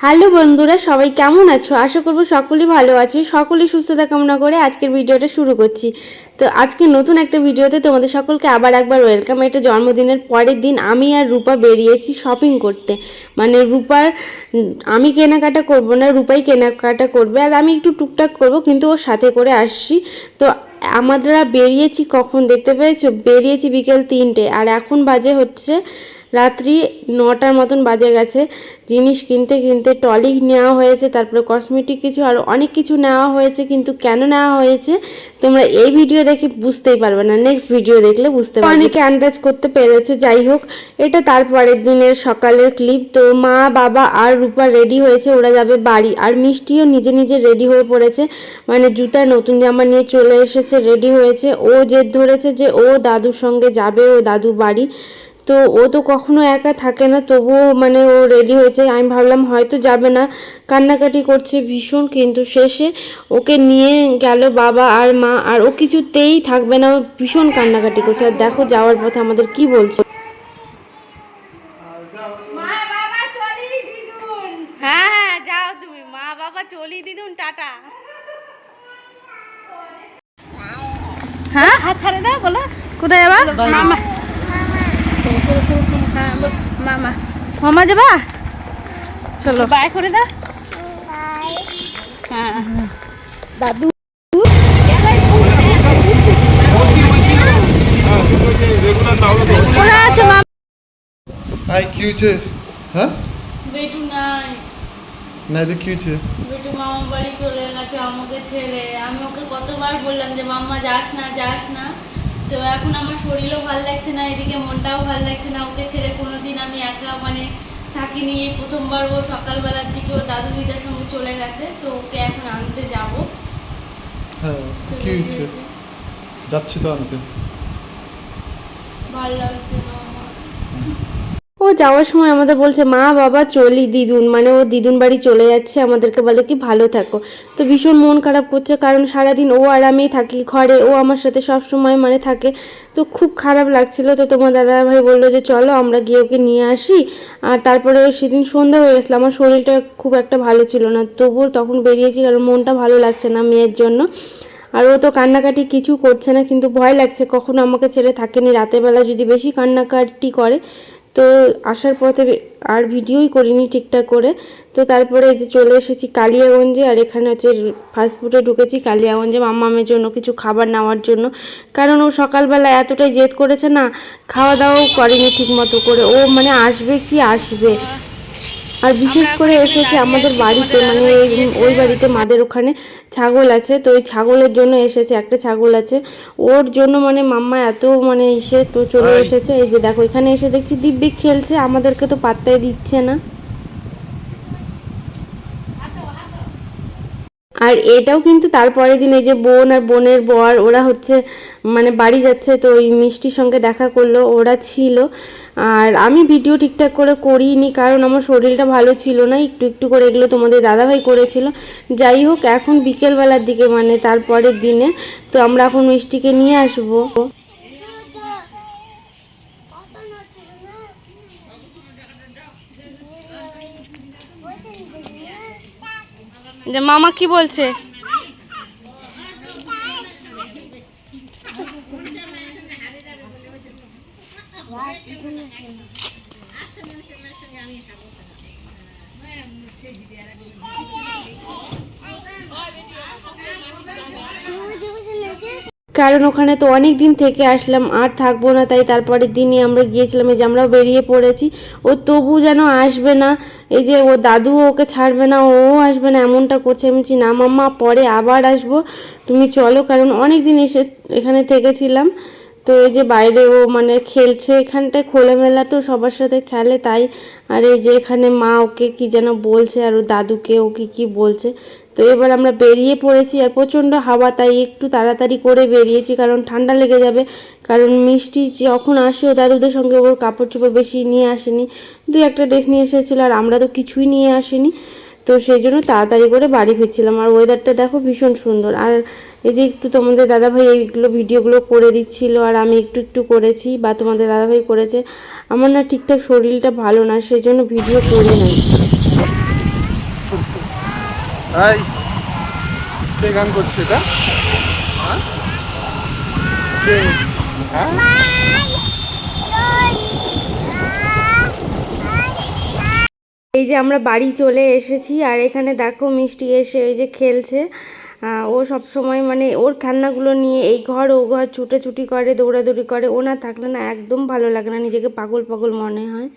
Hello বন্ধুরা, সবাই কেমন আছো? আশা করব সকলেই ভালো আছো। সকলেই সুস্থতা কামনা করে আজকের ভিডিওটা শুরু করছি। তো আজকে নতুন একটা ভিডিওতে তোমাদের সকলকে আবার একবার ওয়েলকাম এটা জন্মদিনের পরের দিন আমি আর রূপা বেরিয়েছি শপিং করতে। মানে রূপার, আমি কেনাকাটা করব না, রূপাই কেনাকাটা করবে। আর আমি একটু টুকটাক করব, কিন্তু ওর সাথে করে আসছি। তো আমরা বেরিয়েছি কখন দেখতে পেয়েছ? বেরিয়েছি বিকেল তিনটে। আর এখন বাজে হচ্ছে রাত্রি নটার মতন বাজে গেছে। জিনিস কিনতে কিনতে টলিক নেওয়া হয়েছে, তারপরে কসমেটিক কিছু আর অনেক কিছু নেওয়া হয়েছে, কিন্তু কেন নেওয়া হয়েছে? তোমরা এই ভিডিও দেখে বুঝতেই পারবে না। নেক্সট ভিডিও দেখলে বুঝতে পারবে। অনেকে আন্দাজ করতে পেরেছ, যাই হোক। এটা তারপরের দিনের সকালের ক্লিপ তো মা, বাবা আর রূপা রেডি হয়েছে, ওরা যাবে বাড়ি। আর মিষ্টিও নিজে নিজে রেডি হয়ে পড়েছে। মানে জুতা নতুন জামা নিয়ে চলে এসেছে রেডি হয়েছে। ও জেদ ধরেছে যে ও দাদুর সঙ্গে যাবে, ও দাদু বাড়ি। তো ও তো কখনো একা থাকে না তবুও মানে ও রেডি হয়েছে। আমি ভাবলাম হয়তো যাবে না। কান্নাকাটি করছে ভীষণ কিন্তু শেষে ওকে নিয়ে গেল বাবা আর মা আর ও কিছুতেই থাকবে না। ও ভীষণ কান্নাকাটি করছে। আর দেখো যাওয়ার পথে আমাদের কি বলছে। হ্যাঁ হ্যাঁ যাও তুমি। মা বাবা চলি দিদুন টাটা। হ্যাঁ? হাত ছাড়ে দাও বলো। কোথায় যাবা? মামা চলো চলো চলো চলো হ্যাঁ বল, মামা। মামা যাবা? চলো। বাই করে দাও। হ্যাঁ। দাদু। আই কি হয়েছে? হ্যাঁ? বেটু নাই। না এদের কি হয়েছে? বেটু মামা বাড়ি চলে গেছে আমাকে ছেড়ে। আমি ওকে কতবার বললাম যে মাম্মা যাস না যাস না। তো এখন আমার শরীরও ভালো লাগছে না এদিকে মনটাও ভালো লাগছে না ওকে ছেড়ে কোনো দিন আমি একা মানে থাকিনি। এই প্রথমবার ও সকালবেলার দিকে ও দাদু দিদার সঙ্গে চলে গেছে তো ওকে এখন আনতে যাব। হ্যাঁ কি হচ্ছে যাচ্ছি তো আনতে। ভালো লাগছে না। ও যাওয়ার সময় আমাদের বলছে, মা, বাবা, চলি দিদুন। মানে ও দিদুন বাড়ি চলে যাচ্ছে, আমাদেরকে বলে কি, ভালো থাকো। তো ভীষণ মন খারাপ করছে, কারণ সারাদিন ও আরামেই থাকি ঘরে, ও আমার সাথে সব সময় মানে থাকে। তো খুব খারাপ লাগছিল। তো তোমার দাদা ভাই বলল যে, চলো, আমরা গিয়ে ওকে নিয়ে আসি। আর তারপরে সেদিন সন্ধ্যা হয়ে গেছিল, আমার শরীরটা খুব একটা ভালো ছিল না। তবুও তখন বেরিয়েছি, কারণ মনটা ভালো লাগছে না মেয়ের জন্য। আর ও তো কান্নাকাটি কিছু করছে না, কিন্তু ভয় লাগছে, কখনো আমাকে ছেড়ে থাকেনি। রাতের বেলা যদি বেশি কান্নাকাটি করে তো আসার পথে আর ভিডিওই করিনি ঠিকঠাক করে। তো তারপরে যে চলে এসেছি কালিয়াগঞ্জে, আর এখানে হচ্ছে ফাস্টফুডে ঢুকেছি কালিয়াগঞ্জে মামামের জন্য কিছু খাবার নেওয়ার জন্য। কারণ ও সকালবেলা এতটাই জেদ করেছে না, খাওয়া দাওয়াও করেনি ঠিক মতো করে। ও মানে আসবে কি আসবে? আর বিশেষ করে এসেছে আমাদের বাড়িতে মানে ওই বাড়িতে মাদের ওখানে ছাগল আছে। তো ওই ছাগলের জন্য এসেছে একটা ছাগল আছে। ওর জন্য মানে মাম্মা এত মানে এসে তো চলে এসেছে। এই যে দেখো এখানে এসে দেখছি দিব্যি খেলছে আমাদেরকে তো পাত্তাই দিচ্ছে না। আর এটাও কিন্তু তারপরের দিন এই যে বোন আর বোনের বর ওরা হচ্ছে মানে বাড়ি যাচ্ছে, তো ওই মিষ্টির সঙ্গে দেখা করল, ওরা ছিল। আর আমি ভিডিও ঠিকঠাক করে করিনি, কারণ আমার শরীরটা ভালো ছিল না, একটু একটু করে এগুলো তোমাদের দাদাভাই করেছিল। যাই হোক, এখন বিকেলবেলার দিকে মানে তারপরের দিনে, তো আমরা এখন মিষ্টিকে নিয়ে আসব। যে মামা কি বলছে? কারণ ওখানে তো অনেক দিন থেকে আসলাম আর থাকব না তাই তারপরের দিনই আমরা গিয়েছিলাম এই যে আমরাও বেরিয়ে পড়েছি। ও তবু যেন আসবে না এই যে ও দাদু ওকে ছাড়বে না ও আসবে না এমনটা করছে। আমি বলছি, না মাম্মা পরে আবার আসব। তুমি চলো কারণ অনেক দিন এসে এখানে থেকেছিলাম। তো এই যে বাইরে ও মানে খেলছে এখানটায় খোলামেলা তো সবার সাথে খেলে তাই। আর এই যে এখানে মা ওকে কি যেন বলছে আর ও দাদুকে ওকে কি বলছে। তো এবার আমরা বেরিয়ে পড়েছি আর প্রচণ্ড হাওয়া তাই একটু তাড়াতাড়ি করে বেরিয়েছি কারণ ঠান্ডা লেগে যাবে। কারণ মিষ্টি যখন আসে ও দাদুদের সঙ্গে ওর কাপড় চোপড় বেশি নিয়ে আসেনি। দুই একটা ড্রেস নিয়ে এসেছিল আর আমরা তো কিছুই নিয়ে আসিনি। তো সেই জন্য তাড়াতাড়ি করে বাড়ি ফিরছিলাম। আর ওয়েদারটা দেখো ভীষণ সুন্দর। আর এই যে একটু তোমাদের দাদাভাই এইগুলো ভিডিওগুলো করে দিচ্ছিল, আর আমি একটু একটু করেছি বা তোমাদের দাদাভাই করেছে, আমার না ঠিকঠাক শরীরটা ভালো না, সেই জন্য ভিডিও করে নাই। গান করছে এটা? হ্যাঁ? কে হ্যাঁ এই যে আমরা বাড়ি চলে এসেছি আর এখানে দেখো মিষ্টি এসে ওই যে খেলছে। ও সব সময় মানে ওর খেলনাগুলো নিয়ে এই ঘর, ও ঘর ছুটোছুটি করে, দৌড়াদৌড়ি করে। ও না থাকলে না একদম ভালো লাগে না, নিজেকে পাগল পাগল মনে হয়।